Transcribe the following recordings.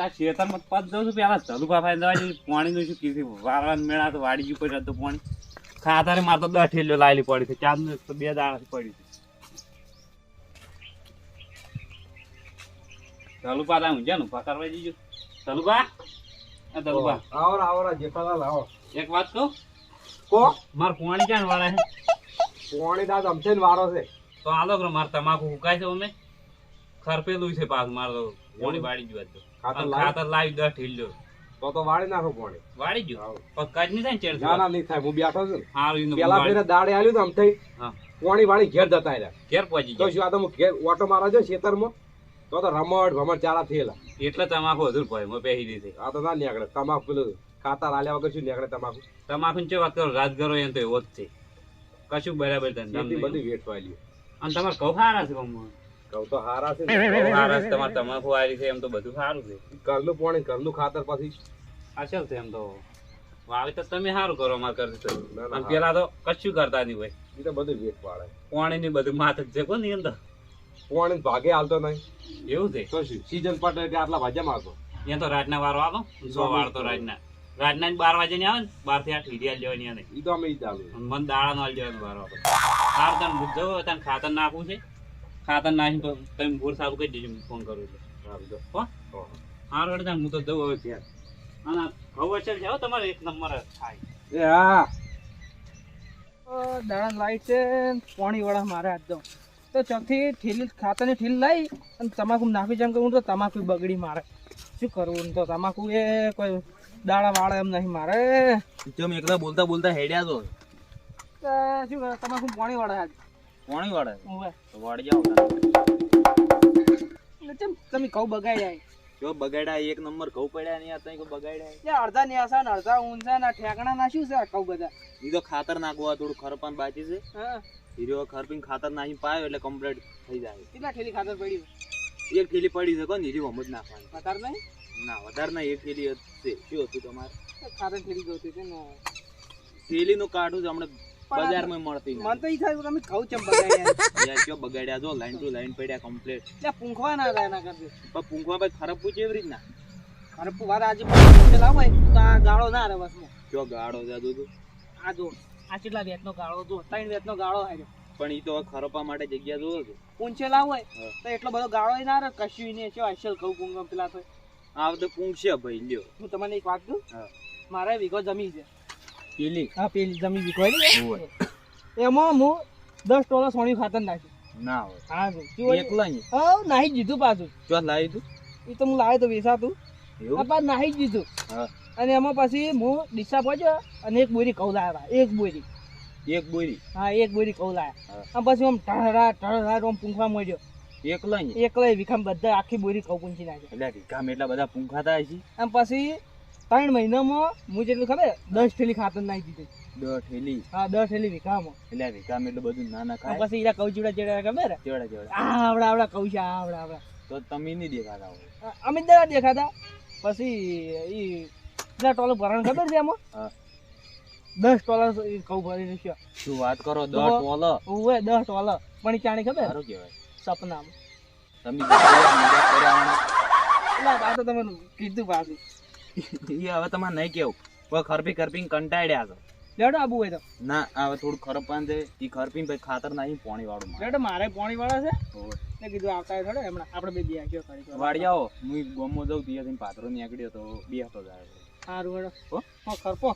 ના ખેતરમાં પદ દઉં છું પેલા ચલુ પાપા દવા પાણી નું શું કીધું વાળા મેળા તો વાડી ગયું પડ્યું તો પાણી. ખાતારે મારે તો દસ લાયેલી પડી છે ચાર તો બે દાડાથી પડી છે. ચલુ પા તા ઊંઝા નું કરવા પા આવો આવો જેઠાલાલ આવો. એક વાત કહું? કો? માર પાણી ક્યાં વાળા છે? પોણી દાદ અમથે વાળો છે. તો આલો કરો મારે તમાકુ ઉકાય છે અમે. ખરપેલું છે પાછું મારે તો પાણી વાળી જ આજ તો. ખાતર લાવી? દસ ઠેલ્યો તો તો વાળી નાખો પાણી વાળી ગયું પણ કજ નહીં થાય ચેડ ના ના નહીં થાય. હું બેઠો છું. હારું પેલા ફેરે દાડે આલ્યું તો આમ થઈ પાણી વાળી ઘેર જતા રહ્યા. ઘેર પહોંચી તો શું આ તો હું ઘેર ઓટો મારા છે ખેતરમાં? તો તો રમડ ભમડ ચારા થયેલા. એટલે તમાકુ હજુ ભાઈ મેં પહેરી દીધી આ તો ના નીકળે. તમાકુ પેલું ખાતર આલ્યા વગર શું નીકળે તમાકુ? તમાકુ ની વાત કરો રાજગરો એમ તો એવો જ છે. કશું બરાબર ધંધો બધી વેઠ વાળી અને તમારે કહું સારા છે કહું તો હારા છે સારા છે તમારે તમાકુ વાળી છે? એમ તો બધું સારું છે. ઘરનું પોણી ઘરનું ખાતર પછી. અસલ છે એમ તો વાવી તો તમે સારું કરો અમારે કરતી અને પેલા તો કશું કરતા નહીં એ તો બધું વેઠ વાળે. પાણી ની બધું માથ છે કોણની અંદર? પોણી ભાગે હાલતો નહીં. એવું છે? તો શું? સીઝન પાટે એટલે આટલા ભાજ્યા મારતો. ત્યાં તો રાતના વારો આવો સો વાર તો રાતના. રાતના બાર વાગે ની આવે ને? બારથી આઠ હીડિયા લેવાની આવે એ તો અમે ઈ ચાલુ અને મને દાડા નો લેવાનો વારો સાર તને બુદ્ધો ખાતર નાખવું છે? ખાતર ના તમે બોર સારું કરી દેજો હું ફોન કરું છું. સારું જો. હો? હો. એટલે હું તો જઉં હવે ઘેર. અને જાઓ તમારે એક નંબર થાય. એ હા. દાડા લાઈટ છે પાણી વાળા મારે આજ દઉં તો ચોથી ઠેલી ખાતરની ઠીલ લાવી અને તમાકુ નાખી જેમ કહું તો તમાકુ બગડી મારે. શું કરવું તો તમાકુ એ કોઈ દાડા વાળા એમ નહીં મારે. તમે એકદા બોલતા બોલતા હેડ્યા તો. શું કરે તમાકુ પાણી વાળા આજ. કોણી વાળે. તો વાળી જાઓ તમે કહું બગાડ્યા જો બગાડ્યા એક નંબર ઘઉં પડ્યા નહીં આ કોઈ બગાડ્યા અડધા ન્યાસા ને અડધા ઊંચા ને ઠેકણા ના શું છે કહું બધા. ઈ તો ખાતર નાખવા થોડું ખરપાન બાકી છે. હા. હીરો ખરપીને ખાતર નાખી પાયો એટલે કમ્પ્લીટ થઈ જાય. કેટલા ઠેલી ખાતર પડ્યું? એક ઠેલી પડી છે કોણ? હીરી હમ જ નાખવાની. ખાતર નહીં? ના વધારે ના એક ઠેલી હતી શું હતું તમારે? ખાતર ઠેલી ગયું છે ને? થેલીનું કાઢું છે હમણાં બજારમાં મળતી મને તો ઈ થાય તમે કહું ચમ બગાડી યાર કયો બગાડ્યા જો લાઈન ટુ લાઈન પડ્યા કમ્પ્લીટ ત્યાં પૂંખવા ના થાય એના કરતી. પણ પૂંખવા પછી ખરાબ પૂછે એવી રીતના. અરે પુવાર આજે લાવો તો આ ગાળો ના જો ગાળો જાદુ તું આ જો આ કેટલા વેતનો ગાળો જો ત્રણ વેતનો ગાળો આવ્યો પણ ઈ તો ખરપા માટે જગ્યા જોવો છે. પૂંછે લાવો હોય તો એટલો બધો ગાળો ના રે કશું નહીં. છે આશલ ઘઉં કુંગમ પેલા તો? આ તો પૂંછે ભાઈ લ્યો. હું તમને એક વાત કહું? મારે વીઘો જમી છે. પેલી. હા પેલી જમી વીઘો હોય એમાં હું દસ ટોલા સોની ખાતર નાખ્યું. ના હોય. હા શું એકલા નહીં. હા નાહી દીધું પાછું. જો લાવી તું? એ તો હું લાવ્યો તો એવું? પાછું નાહી દીધું. અને એમાં પછી હું ડીસા પહોંચ્યો અને એક બોરી કઉ લાવ્યા એક બોરી. એક બોરી? હા એક બોરી કઉ લાવ્યા. અને પછી આમ ઢળરા ઢળરા આમ પૂંખવા મળ્યો એકલા એકલા વિખામ બધા આખી બોરી કઉ પૂંછી નાખી. એટલે વિખામ એટલા બધા પૂંખાતા છે? અને પછી ત્રણ મહિનામાં હું જેટલું ખબર દસ થેલી ખાતર નાખી દીધી. દસ થેલી? હા દસ થેલી વિખામાં એટલે ભીખામ એટલું બધું ના ના ખાય? પછી એના કૌચીડા જેડા ખબર ચેવડા ચેવડા આ આવડા આવડા કૌ આ આવડા આવડા. તો તમે નહીં દેખાતા અમે જરા દેખાતા. પછી કેટલા ટોલો ભરણ ખબર છે એમાં? દસ ટોલા કઉ ભરી છે. શું વાત કરો દસ ઓવે દસ ટોલા. પણ ચાણી ખબર? સારું કહેવાય. સપનામાં. તમે એટલે આ તો તમે કીધું પાછું. એ હવે તમારે નહીં કેવું. હવે ખરપી ખરપી કંટાળ્યા છો. લેડો આબુ હોય તો. ના હવે થોડું ખરપ પાન છે. એ ખરપી પછી ખાતર નાખી પોણી વાળું લેડો મારે પાણી વાળા છે એટલે કીધું આવતા થોડે હમણાં આપણે બે બે કયો કરી વાડિયાઓ હું ગોમો જઉં ત્યાં પાથરો નીકળ્યો તો બે હતો જાય. સારું હેડો. હો? ખરપો.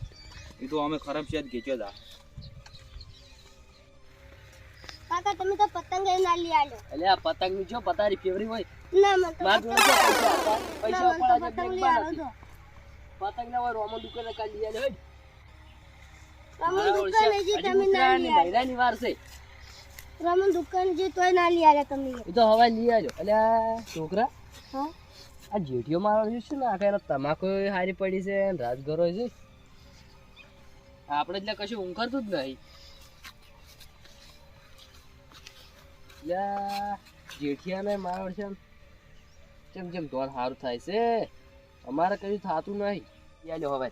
એ તો અમે ખરાબ છે જ ઘેચ્યો તા કાકા તમે તો પતંગ એ ના લઈ આલો એટલે આ પતંગની જો પતારી ફેવરી હોય. ના મને તો પતંગ પૈસા પતંગ લઈ આલો તો. પતંગ ના હોય રોમન દુકાને કાઢી લઈ આલે રમણ દુકાને જે તમે ના લઈ આલો મહિનાની વાર છે. રમણ દુકાને જે તોય ના લઈ આલ્યા તમે. એ તો હવે લઈ આજો એટલે આ છોકરા હા? આ જેઠિયો મારો છે શું નાખે એને તમાકુ હારી પડી છે રાજગરો છે. આપણે એટલે કશું ઊંઘરતું જ નહીં. જેઠિયાને મારો છે કેમ જેમ દોડ સારું થાય છે અમારે કશું થતું નહીં. યાલો હવે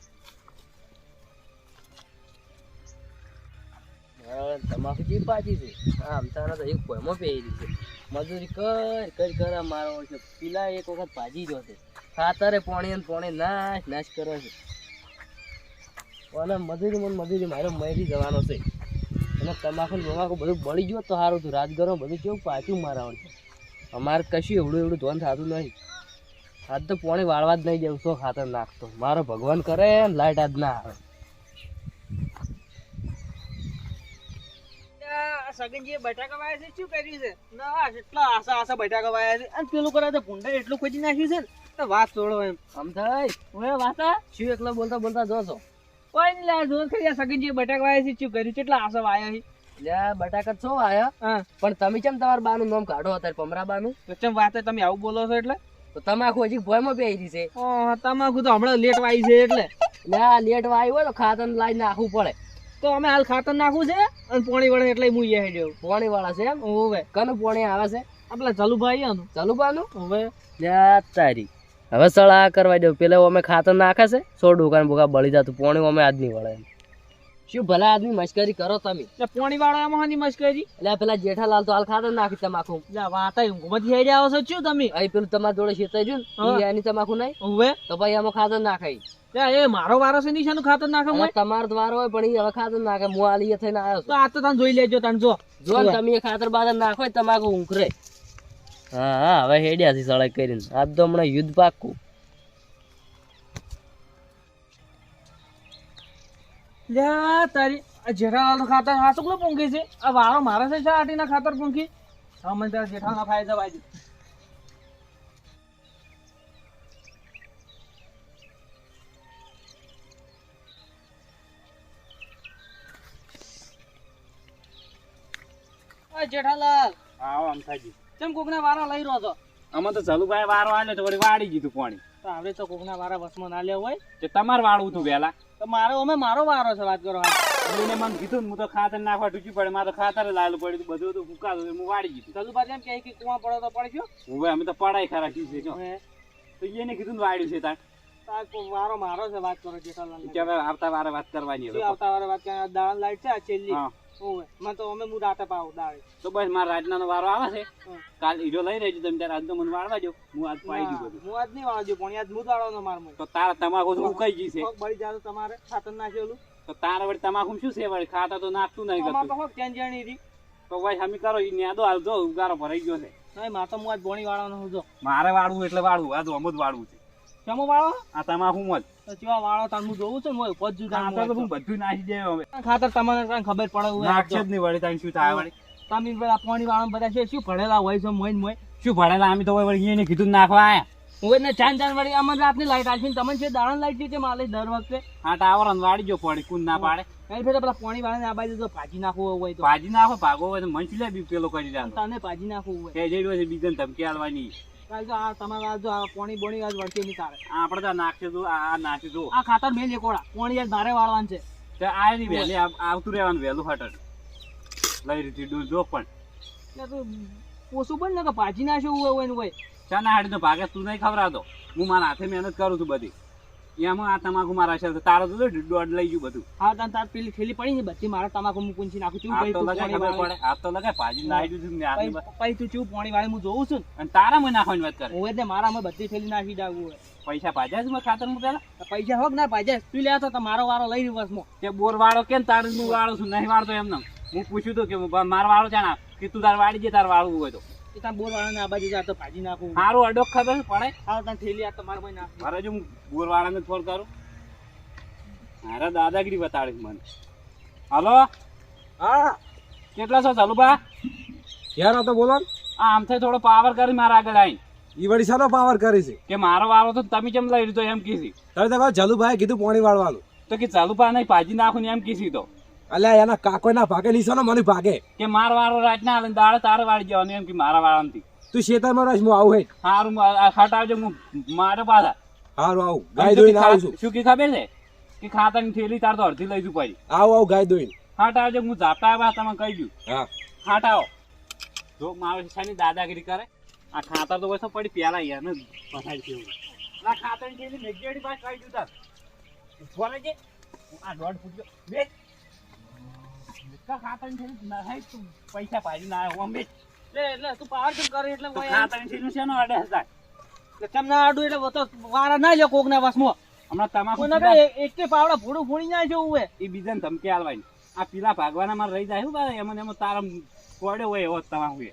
તમાકુ જે પાછી છે હા અમતાના તો એક પોયમાં પહેરી છે મજૂરી કર કર કર મારો છે પેલા એક વખત ભાજી ગયો છે ખાતરે પોણી ને પોણી નાશ નાશ કરે છે અને મજૂરી મને મજૂરી મારો મરી જવાનો છે અને તમાકુ ને બમાકુ બધું બળી ગયો, તો સારું હતું. રાજગરો, બધું કેવું પાછું મારાવાનું છે અમારે કશું એવડું એવડું ધોન થતું નહીં. આજ તો પોણી વાળવા જ નહીં જવું તો ખાતર નાખતો મારો ભગવાન કરે ને લાઈટ આજ ના આવે. સગનજીએ બટાકા વાયા છે શું કર્યું છે? ના એટલા આશા આશા બટાકા વાયા છે. અને પેલું કરે તો ભૂંડા એટલું ખોજી નાખ્યું છે ને તો વાત છોડો એમ. આમ થાય? વાતા શું એકલા બોલતા બોલતા જોશો કોઈ નહીં લાય જોન ખરી સગનજીએ બટાકા વાયા છે શું કર્યું કેટલા આશા વાયા છે. બટાકા છો આયા હા. પણ તમે કેમ તમારા બાનું નામ કાઢો અત્યારે પમરા બાનું? ચમ વાતે તમે આવું બોલો છો એટલે? તો તમાકુ હજી ભોયમાં પહેરી છે. તમાકુ તો હમણાં લેટ વાઈ છે એટલે. ના લેટ વાય હોય તો ખાતર લાઈ નાખવું પડે. તો અમે હાલ ખાતર નાખવું છે અને પોણી વળે એટલે હું એ હેડ્યો. પોણી વાળા છે એમ? ઓવે કનું પોણી આવે છે? આપણે ચલુભાઈ આનું. ચાલુ બાનું હવે તારી. હવે સળા કરવા દઉં પેલા અમે ખાતર નાખે છે? સો દુકાન બોકા બળી જતું પોણી અમે આદમી વળે એમ. શું ભલા આદમી મશ્કરી કરો તમે? એટલે પોણી વાળા આમાં હાની મસ્કરી એટલે પેલા જેઠાલાલ તો હાલ ખાતર નાખી તમાકુ એટલે વાતા ઊંઘમાંથી હેડ્યા આવો છો શું તમે? અહીં પેલું તમારા જોડે શેતાઈ રહ્યું એની તમાકુ નહીં હવે તો ભાઈ આમાં ખાતર નાખાય એ મારો વારો છે નિશાનું ખાતર નાખે હું? તમારો દ્વાર હોય પણ એ હવે ખાતર નાખે. હું આલી થઈને આવ્યો તો આ તો તમે જોઈ લેજો તને જો. જો તમે એ ખાતર બાતર નાખો તમાકુ ઊંઘરે હા હા હવે હેડ્યા છે સળગ કરીને. આજ તો હમણાં યુદ્ધ પાકું લ્યા તારી જેઠાલાલ ખાતર શું પૂંખી છે? આ વારો મારે છે શા આટીના ખાતર પૂંખી હા મને તારા જેઠાલાલ જવાય આ જેઠાલાલ આવો અમથાજી કેમ કોકના વારો લઈ રહ્યો છો? આમાં તો ચાલુ ભાઈ વારો આવ્યો તો વળી વાળી દીધું પાણી. તો હવે તો કોકના વારા વસમાં ના લેવો હોય. તે તમારે વાળવું તું વહેલા તો મારો અમે મારો વારો છે વાત કરો મને એને મને કીધું હું તો ખાતર નાખવા ટૂંકી પડે મારે ખાતર લાલ પડ્યું બધું ફૂકાતું એટલે હું વાળી દીધું પાછું એમ કે કુવા પડો તો પડ્યો હવે અમે તો પડાઈ ખરા હવે તો એને કીધું ને વાળ્યું છે તાર વારો મારો છે વાત કરો જેઠાલાલ કે હવે આવતા વારે વાત કરવાની. આવતા વારે વાત કરવાની? દાળ લાઈટ છે આ છેલ્લી મને તો અમે હું રાતે પાવ દાળ તો બસ મારા રાજનાનો વારો આવે છે. કાલ હીરો લઈ રહેજો તમે ત્યારે આજ તો મને જો હું આજ પાઈ બધું. હું આજ નહીં વાળજો પણ આજ હું દાડો માર તો તારા તમાકુ તો ઉકાઈ પગ બળી જાય તમારે ખાતર નાખેલું. તો તારા વળી તમાકુ શું છે વળી? ખાતા તો નાખતું નહીં અમાર તો હોક ચેન હતી. તો ભાઈ હમી કરો ઈ ન્યાદો હાલ જો ઉગારો ભરાઈ ગયો છે. નહીં માર તો હું આજ બોણી વાળવાનો હું જો. મારે વાળવું એટલે વાળવું આ તો અમુક વાળવું છે. કેમો વાળો? આ તમાકુ મત તો ચેવા વાળો? તાર હું જોઉં છું મોય હું પદ જુદા ખાતર તો હું બધું નાખી દે હવે. ખાતર તમને કાંઈ ખબર પડે એવું નાખશે જ નહીં વળી તાઈ શું થાય વળી. તમે પેલા પાણી વાળો બધા છે શું ભણેલા હોય છે મોય મોય શું ભણેલા અમે તો વળી એને કીધું નાખવા આયા. હું એને ચાંદ ચાંદ વળી આમાં રાતની લાઈટ આવી તમને છે દાડા લાઈટ છે માલે દર વખતે. આ ટાવર વાળી જો પડી કુંદ ના પાડે. કઈ ફેર પેલા પોણી વાળાને આ બાજુ તો ભાજી નાખવું હોય તો. ભાજી નાખો ભાગો હોય તો મંચ લે બી પેલો કરી દે તને ભાજી નાખવું હોય. કે જેવી છે બીજન ધમકી આલવાની કાલ તો આ તમારા આ જો આ પોણી બોણી આજ વળતી નહીં તારે. આપણે તો નાખશે તો આ આ નાખશે આ ખાતર મેં લેકોડા. પોણી આજ મારે વાળવાનું છે. તે આ ની વહેલી આવતું રહેવાનું વહેલું હટટ લઈ રીતી ડૂલ જો પણ. એટલે તું પોસું પણ ને કે પાછી નાખ્યું હોય હોય ને હોય. ચાના હાડી તો ભાગે તું નહીં ખવડાવતો. હું મારા હાથે મહેનત કરું છું બધી. એમાં આ તમાકુ મારા છે તારો તો દોઢ લઈ ગયું બધું. હા તને તાર પેલી થેલી પડી ને બધી મારા તમાકુ હું પૂંછી નાખું છું તો લગાય પોણી ખબર વાળી. પડે. આ તો લગાય ભાજી નાખી દીધું ને આ બસ. પછી તું ચૂ પાણી વાળી હું જોઉં છું અને તારા મને નાખવાની વાત કરે. હું એટલે મારા માં બધી થેલી નાખી હોય. પૈસા પાજા છે ખાતરમાં પેલા? પૈસા હોક ના પાજા તું લે તો મારો વારો લઈ વર્ષમાં તે બોર વાળો કેમ તારે હું વાળું છું નહીં વાળતો એમને. હું પૂછ્યું તો કે મારો વાળો જાણા કે તું તાર વાળી જે તાર વાળવું હોય તો. એ બોરવાળાને બોર વાળાને આ બાજુ જા તો ભાજી નાખું. સારું અડોક ખબર પડે સારું ત્યાં થેલી આ તમારે ભાઈ નાખ મારે જો હું બોરવાળાને ફોન કરું. મારા દાદાગીરી બતાડીશ મને. હાલો? હા. કેટલા છો ચાલુભા યાર આ તો બોલો ને. આ આમથી થોડો પાવર કરી મારા આગળ આવી ઈ વળી પાવર કરી છે? કે મારો વાળો તો તમે કેમ લઈ લીધો એમ કીધી. તમે તો જલુભાઈ કીધું પોણી વાળવાનું. તો કે ચાલુ પા નહીં ભાજી નાખું ને એમ કીધી તો. અલ્યા એના કાકો ના ભાગે ને મને ભાગે. કે માર વાળો રાત ના ને દાડે તારે વાળી જવાનું એમ કે મારા વાળામાંથી તું શેતારમાં રહીશ હું આવું હે. હારું ખાટ આવજો હું મારે પાછા. હારું આવું. ગાય દોઈને આવું છું. શું કે ખબર છે? કે ખાતાની થેલી તાર તો અડધી લઈ જુ પડી. આવું આવું ગાય દોઈને. આવજો હું ઝાપટા આવ્યા તમે કહી દઉં. હા. હટાવો. જો મારો શાની દાદાગીરી કરે? આ ખાતર તો વસો પડી પેલા યાર ને પસાડી છે એવું. આ ખાતરની થેલી મેઘેડી પાસે કહી દઉં તાર ફોને છે? આ દોઢ ફૂટ જો. બે. પૈસા પાડી ના આવ્યો અમે. એટલે તું પાવર કેમ કરે એટલે તો શેનો અડે હતા એટલે કેમ ના આડું એટલે તો વારા ના વાસમાં. હમણાં તમાકુ ના એક પાવડા ફોડું ફોડી ના જવું એ બીજાને ધમકી આલવાની. આ પીલા ભાગવાના મારે રહી જાય બારે એમાં ને એમાં તારા હોય એવો તમાકુ એ.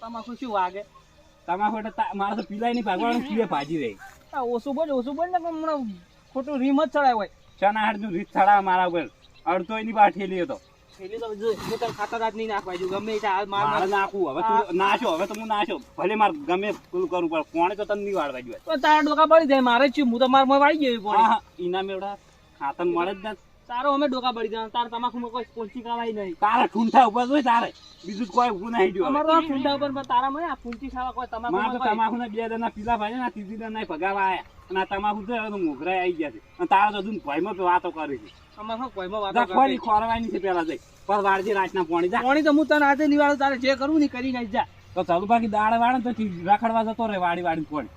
તમાકુ શું વાગે? તમાકુ એટલે તા- મારે તો પીલાય નહીં ભાગવાનું ભાજી રહી. ઓછું બોલ ઓછું બોલ ને હમણાં ખોટું રીમ જ ચડાય હોય. ચના હાડનું રીત ચડાવે મારા ઉપર. અડધો એની બહાર ઠેલી હતો. પેલી તો જો હું તને ખાતર રાત નહીં નાખવા જો ગમે તે હાલ માર મારે હવે તું નાશો હવે તો હું નાશો ભલે મારે ગમે પેલું કરવું પડે કોણે તો તને નહીં વાળવા જોઈએ તો તારા ડોકા બળી જાય મારે જ હું તો મારમાં વાળી ગયો હા પડે હા ખાતર મળે જ ના. તારો અમે ડોકા બળી જાય તારા તમાકુમાં કોઈ પોંચી કાવાય નહીં. તારા ઠૂંઠા ઉપર તારે. બીજું કોઈ ઉભું આવી ગયો જોયું તો ઉપર પણ તારા મને આ પૂંચી ખાવા કોઈ મારે તો તમાકુ તમાકુ ના બે દરના પીલા ભાઈ ને ત્રીજી દરના ભગાવા આયા. અને આ તમાકુ તો મોઘરાય આવી ગયા છે. અને તારા તો દૂધ ભાઈમાં વાતો કરી છે. અમાર કોઈમાં વાતો દખવાની ખોરવાની છે પેલા જઈ. પર વાળજી રાતના પોણી જા. પોણી તો હું તને આજે નિવાળું તારે જે કરવું ને કરી નાખ જા. તો ચાલુ બાકી દાળ વાળે તો ઠીક જતો રે વાડી વાડી પોણી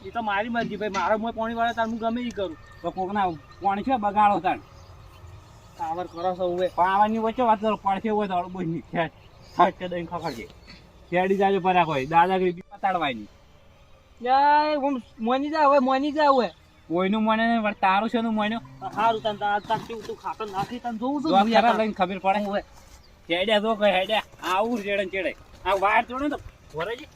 એ તો મારી મરજી ભાઈ. મારો મોય પોણી વાળા તાર હું ગમે ઈ કરું. તો કોકના પોણી છે બગાડો તાર. કાવર કરો છો હવે પાવાની વચ્ચે વાત કરો પડશે હોય તો અડબો ની ખેંચ ખર્ચે દઈને ખખડજે. શેરડી જાજો દાદાગીરી પતાડવાની. યાર હું મોની જા હવે મોની જા હવે કોઈનું મને પણ તારું છે નું મને સારું તને તાર તું તું ખાતર નાખી તને જોઉં છું ભૂયા લઈને ખબર પડે. હવે હેડ્યા તો કે હેડ્યા આવું ચેડે ચેડે. આ વાડ જોડે તો વરેજી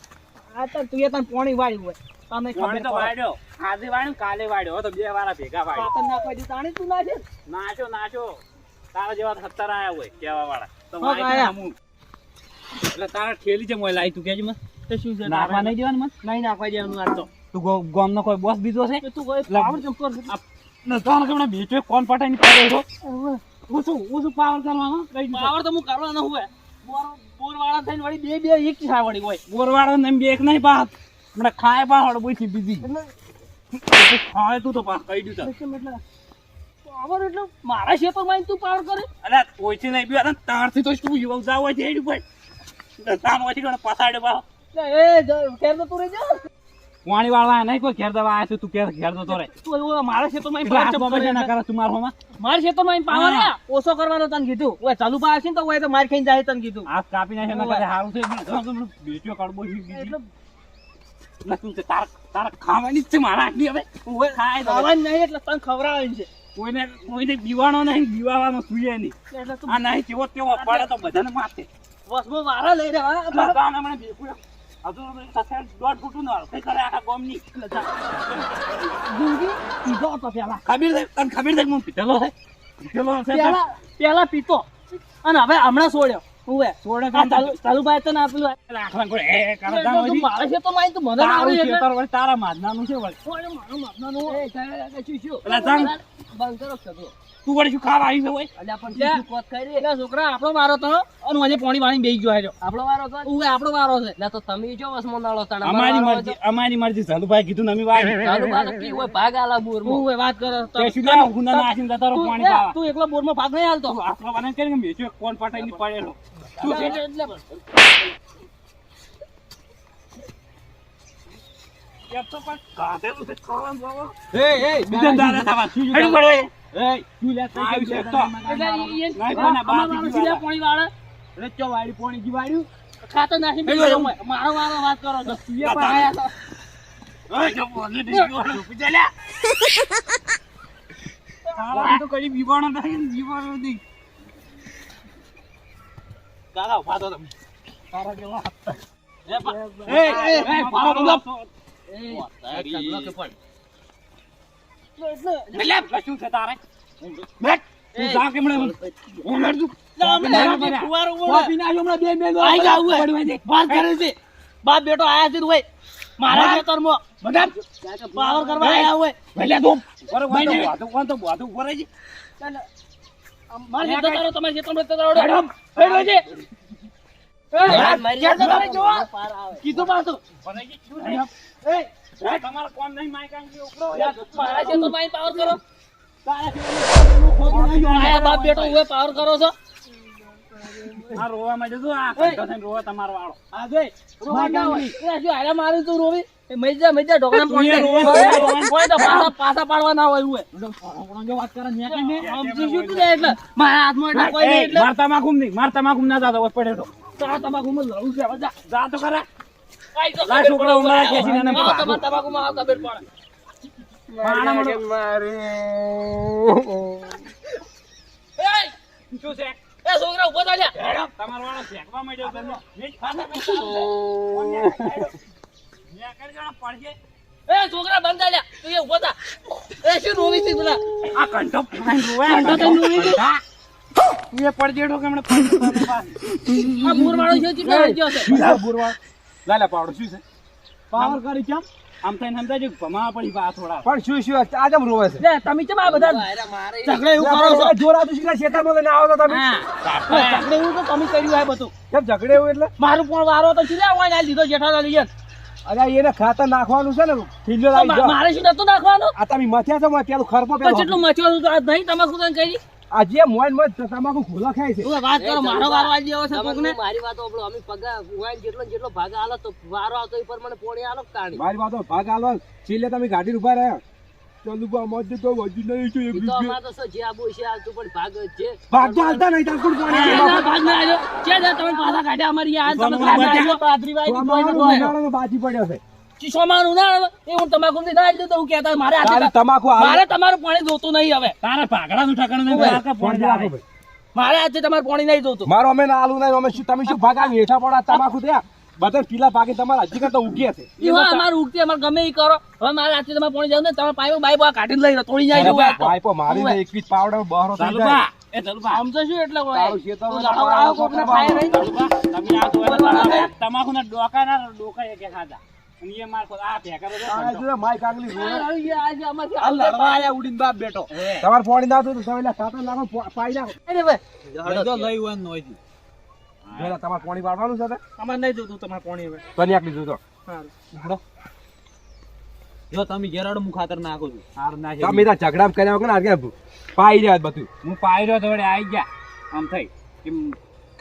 આ તો તું એ તને પોણી વાળી હોય. તમે ખબર તો વાડ્યો આજે વાડ્યો ને કાલે વાડ્યો તો બે વાળા ભેગા વાડ્યો ખાતર નાખવા દે તાણી તું નાખે. નાચો નાચો તારા જેવા સત્તર આયા હોય કેવા વાળા. તો. એટલે તારા ઠેલી છે મોય લાઈ તું કેજી મને. તો શું છે? નાખવા નહીં દેવાનું મને નહીં નાખવા દેવાનું આજ તો. તું ગામનો કોઈ બોસ બીજો છે? તું કોઈ પાવર આ ને તને કેમણે કોણ પટાઈને પડે છો? હું શું હું શું પાવર કરવાનો પાવર તો હું કરવાનો હોય બોર બોર વાળા થઈને વળી બે બે એક સાવડી હોય. બોરવાળો ને બે એક નહીં પાત. મને ખાય પા હળ બીજી. ખાય તું તો પાસ કહી દીધું એટલે પાવર એટલે? મારા ક્ષેત્રમાં તું પાવર કરે. અરે ઓછી નહીં બી તારથી તો શું યુવક જાવ હોય ભાઈ તાર ઓછી કોને પસાડે બા ઘેર તો તું રહી જા પાણી વાળવા નહીં કોઈ ઘેર દવા આવ્યા છે તું ઘેર ઘેર જતો રે તું મારા એટલે પાવર ના કરે તું મારો મારા ક્ષેત્રમાં પાવર ઓછો કરવાનો તને કીધું. ઓય ચાલુ પા ને તો ઓય તો માર ખાઈને જાય તને કીધું. આ કાપી નાખે ના કરે હારું છે બેચ્યો કડબો એટલે તું તે તારા તાર ખાવાની છે મારા આટલી હવે. ઓય ખાય ખાવાનું નહીં એટલે તને ખવડાવવાની છે. કોઈને કોઈને દીવાનો નહીં દીવાનો સુઈએ નહીં. એટલે આ નહીં જેવો તેવો પડે તો બધાને માથે. બસમાં વારા લઈ રહ્યા બધાને મને ભેગું હજુ સસેડ દોઢ ફૂટું નો કઈ કરે આખા ગોમની? જિંદગી પીધો હતો પેલા. ખબર તને ખબર કે હું પીધેલો છે? પીધેલો પેલા પીતો. અને હવે હમણાં ઉવે. સોડે તને આપેલું રાખવા કોઈ એ તું મને મારું તારા વળી બંધ કરો તું વળી શું ખાવા આવી છે હોય અલ્યા પણ તું કોત કરી એટલે છોકરા આપણો વારો તો અને મને પાણી વાળી બેસી ગયો હાર્યો આપણો વારો તો ઉવે આપણો વારો છે. એટલે તો તમે જો વસમાં નાળો તાણે અમારી મરજી અમારી મરજી ઝાલુભાઈ કીધું નમી વાત વાળી ચાલુ કી હોય ભાગ આલા બોરમાં. ઉવે વાત કરો. તો શું લે ગુના ના આસીન રહો પાણી પાવા. તું એકલો બોરમાં ભાગ નહીં હાલતો. તો વાને કરીને મેચો કોણ પટાઈ ની પડેલો તું એટલે-. એ એ બીજા દારા થવા શું. એ, શું લે, કઈ આવ્યું ગયું છે તો? એટલે વાળા. પોણી વાળા એટલે ચો વાળી પોણી? નાખી. મારો વાત કરો તું પણ આયા તો. તારા એટલે- એટલે કશું છે તારે? બેઠ. તું જા કે હું- હું બેઠ તું. લા, અમે બરાબર. બે ફુવારો ઉડે. કોફી નાખ્યો હમણાં બે મેલો. આઈ જાવ ઉવે. પડ્યું છે. વાત કરે છે બાપ બેટો આયા છે હોય મારા ખેતરમાં બધા પાવર કરવા આયા હોય ભલે તું. બરોબર, વાંધો, વાંધો, વાંધો, વાંધો ઊભો રહેજે. મારા ખેતર તારો તમારા ખેતરમાં જતા રહો. મેડમ, બેઠો છે એ, મારી. પાર આવે કીધું પાછું એ, તમારો કોમ નહીં, માઈક આંગળી ઉપડો. મારા ખેતરમાં આઈને પાવર કરો તારા ખેતરનું ખોટું નહીં જોવાનું. આયા બાપ બેટો ઉવે પાવર કરો છો આ રોવા માંડ્યો આ કંઠો થઈને રોવે તમારો વાળો. આ જોઈ, રોવા ના હોય. એ હજુ મારું તું રોવી એ મૈજા મૈજા ઢોકળા તું એ રોવે. પોણી કોઈ તો પાછા પાછા પાડવા ના હોય ઉવે જો વાત કરે ને, ને, ને. સમજી શું તું એટલે મારા હાથમાં એટલે કોઈ નહીં એટલે માર તમાકુ નહીં, માર તમાકુ ના જાતો, પડે તો. તારા તમાકુમાં લડું છે જા. તો. ખબર છોકરા પડે. ઉંમરે ખેંચીને એને આવો ભાગો. તમારે તમાકુમાં આવો ખબર પડે. પાણા મળો. શું છે એ છોકરા ઊભો થા લ્યા. તમારો વાળો ફેંકવા માંડ્યો તમે. નીચ ફાંસો ફેંકવા. ન્યા પડશે. એ છોકરા બંધ થા લ્યા. તું એ ઊભો થા. એ શું રોવી છે પેલા? આ કંઠો આ કંઠો કંઠો. થઈને છે? એ પડી કે હમણાં. આ મૂરવાળો છે, લાલા પાવડો શું છે? પાવર કરી કેમ? આમ થઈને સમજાય છે ભમાવા પડી બા થોડા. પણ શું શું આ રોવે છે? તમે કેમ આ બધા ઝઘડે એવું કરો છો? જોરા આવતું શીખા શેતા બોલે ના તો તમે. ઝઘડે એવું તો તમે કર્યું આ બધું. કેમ ઝઘડે એવું એટલે? મારું પણ વારો તો ચીલા હોય ને લીધો જેઠા લઈ અરે એને ખાતર નાખવાનું છે ને લાવી મારે શું નતું નાખવાનું? આ તમે મથ્યા છો પેલું ખરપો તો પેલો કેટલું મથ્યો હતું આ નહીં તમાકુ કરી આ જે મોઈન મોઈન તમાકુ ખોલા ખાય છે વાત કરો મારો વારો આજે ગયો છે કોકને મારી વાતો સાંભળો. અમે પગા મોઈન જેટલો જેટલો ભાગ આલો તો વારો આવતો એ પ્રમાણે પોણી આલો તાણી. મારી વાતો ભાગ આલો છેલ્લે તમે ગાડી ઊભા રહ્યા ચાલુ બા મત તો વજુ નહીં છે એક રૂપિયો. અમારે તો જે આબુ છે આવતું પણ ભાગ છે ભાગ તો હાલતા નહીં તાર કોણ પાણી ભાગ ના આવ્યો છે તમે પાછા કાઢ્યા અમારી આ તમે. આવ્યો, પાદરી. ઉનાળાનો બાજી પડ્યો છે ચીસોમાં ઉનાળો એ હું તમાકુ નથી ના તો હું કહેતા મારે આ તમાકુ મારે તમારું પાણી જોતું નહીં હવે. તારા ભાગડાનું ઠકાણું નહીં, પોણી રાખો ભાઈ. મારે આજે તમારું પાણી નહીં જોતું. મારો અમે ના આલુ નહીં અમે શું તમે શું ભાગ હેઠા પડા તમાકુ થયા બધા પીલા પાકે તમારા હજી કરતા ઉગ્યા છે. ઈ હા અમારું ઉગતી અમારે ગમે એ કરો. હવે મારે આજે તમારે પાણી જાવ ને તમે પાઇપો બાઈપ આ કાઢીને લઈ તોડી જાય. ભાઈપો મારી ને એકવીસ પાવડા બહારો થઈ જાય. એ ચાલુભા, આમ તો શું એટલે હોય તારું શેતામાં તું લડાવ આવો કોકને ખાય નહીં ચાલુભા, તમે આ જોવા તમારા તમાકુના ડોકાના ડોકા એકે ખાધા. અને માર ખોદ- આ ભેગા આ જો માય કાંગલી રોવે. આજે અમારથી આ લડવા આયા ઉડીને બાપ બેઠો. હે. તમારે પાણી તો તમે લા ખાતર પાઈ નાખો. અરે ભાઈ, જોયેલા તમારે પાણી વાળવાનું છે તે? નહીં જોતું તમારે પાણી હવે. બની આટલી જોજો સારું. જો તમે ઘેરાડો હું ખાતર નાખું છું. હારું ના છે. તમે ત્યાં ઝઘડા કર્યા વગર આગે પાઈ રહ્યા બધું. હું પાઈ તો વળી આઈ ગયા. આમ થઈ. કેમ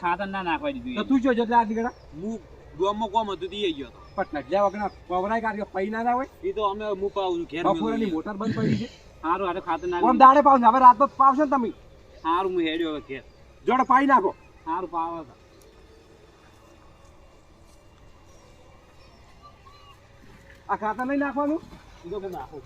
ખાતર ના નાખવા દીધું તો તું જો આટલી ગણા હું ગામમાં કોમ હતું તે ગયો હતો પણ નજ્યા વગર પવરાય કાઢ પૈ ના ના હોય? એ તો અમે હું પાવું ઘેર બપોરની મોટર બંધ પડી છે. હારું હારે ખાતર નાખી દાડે પાવ હવે રાત પાવશો ને તમે. હારું હું હેડ્યો હવે ઘેર. જોડે પાઈ નાખો. હારું પાવો આ ખાતર નહીં નાખવાનું? નાખું.